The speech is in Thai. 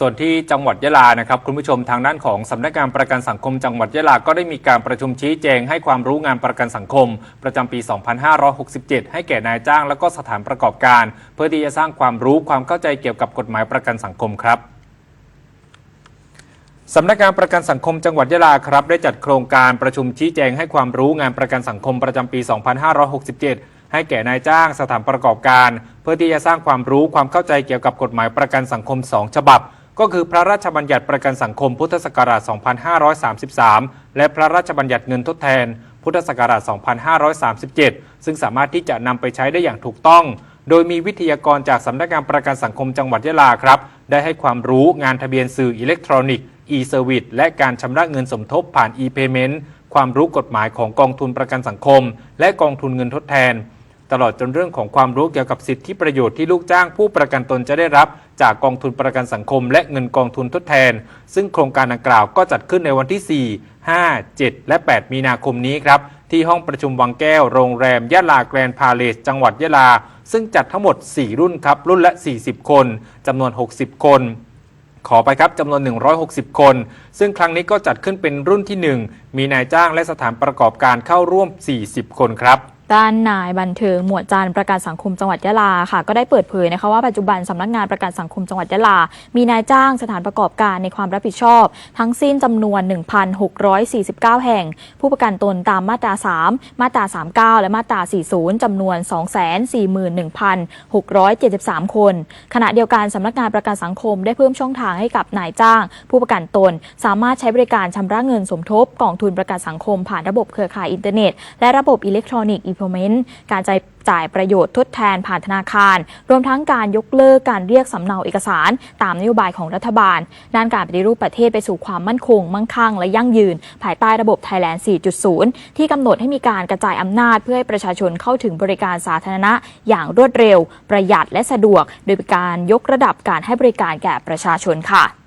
ส่วนที่จังหวัดยะลานะครับคุณผู้ชมทางด้านของสำนักงานประกันสังคมจังหวัดยะลาก็ได้มีการประชุมชี้แจงให้ความรู้งานประกันสังคม ประจำปี 2567 ให้แก่นายจ้าง และก็สถานประกอบการ เพื่อที่จะสร้างความรู้ความเข้าใจเกี่ยวกับกฎหมายประกันสังคมครับสำนักงานประกันสังคมจังหวัดยะลาครับ ได้จัดโครงการประชุมชี้แจงให้ความรู้งานประกันสังคมประจำปี 2567ให้แก่นายจ้างสถานประกอบการ เพื่อที่จะสร้างความรู้ความเข้าใจเกี่ยวกับกฎหมายประกันสังคม 2 ฉบับ ก็คือพระราชบัญญัติประกันสังคมพุทธศักราช 2533 และพระราชบัญญัติเงินทดแทน พุทธศักราช 2537 ซึ่งสามารถที่จะนำไปใช้ได้อย่างถูกต้อง โดยมีวิทยากรจากสำนักงานประกันสังคมจังหวัดยะลาครับ ได้ให้ความรู้งานทะเบียนสื่ออิเล็กทรอนิกส์ e-service และการชำระเงินสมทบผ่าน e-payment ความรู้กฎหมายของกองทุนประกันสังคม และกองทุนเงินทดแทน ตลอดจนเรื่องของความรู้เกี่ยวกับสิทธิประโยชน์ที่ลูกจ้างผู้ประกันตนจะได้รับ จากกองทุนประกันสังคม และเงินกองทุนทดแทน ซึ่งโครงการดังกล่าวก็จัดขึ้นในวันที่ 4 5 7 และ 8 มีนาคมนี้ครับ ที่ห้องประชุมวังแก้วโรงแรมยะลาแกรนพาเลสจังหวัดยะลา ซึ่งจัดทั้งหมด 4 รุ่นครับ รุ่นละ 40 คนจำนวน 60 คนขอไปครับจำนวน 160 คน ซึ่งครั้งนี้ก็จัดขึ้นเป็นรุ่นที่ 1 มีนายจ้างและสถานประกอบการเข้าร่วม 40 คนครับ ด้านนายบันเทิงหมวดจันประกันสังคมจังหวัดยะลาค่ะ ก็ได้เปิดเผยนะคะว่าปัจจุบันสำนักงานประกันสังคมจังหวัดยะลา มีนายจ้างสถานประกอบการในความรับผิดชอบ ทั้งสิ้นจำนวน 1,649 แห่ง ผู้ประกันตนตามมาตรา 3 มาตรา 39 และมาตรา 40 จำนวน 241,673 คน ขณะเดียวกันสำนักงานประกันสังคมได้เพิ่มช่องทางให้กับนายจ้าง ผู้ประกันตน สามารถใช้บริการชำระเงินสมทบกองทุนประกันสังคมผ่านระบบเครือข่ายอินเทอร์เน็ต และระบบอิเล็กทรอนิกส์ implement การจ่ายจ่ายประโยชน์ทดแทนผ่านธนาคาร รวมทั้งการยกเลิกการเรียกสำเนาเอกสาร ตามนโยบายของรัฐบาล ด้านการปฏิรูปประเทศไปสู่ความมั่นคง มั่งคั่ง และยั่งยืน ภายใต้ระบบ Thailand 4.0 ที่กำหนดให้มีการกระจายอำนาจ เพื่อให้ประชาชนเข้าถึงบริการสาธารณะ อย่างรวดเร็ว ประหยัดและสะดวก โดยการยกระดับการให้บริการแก่ประชาชนค่ะ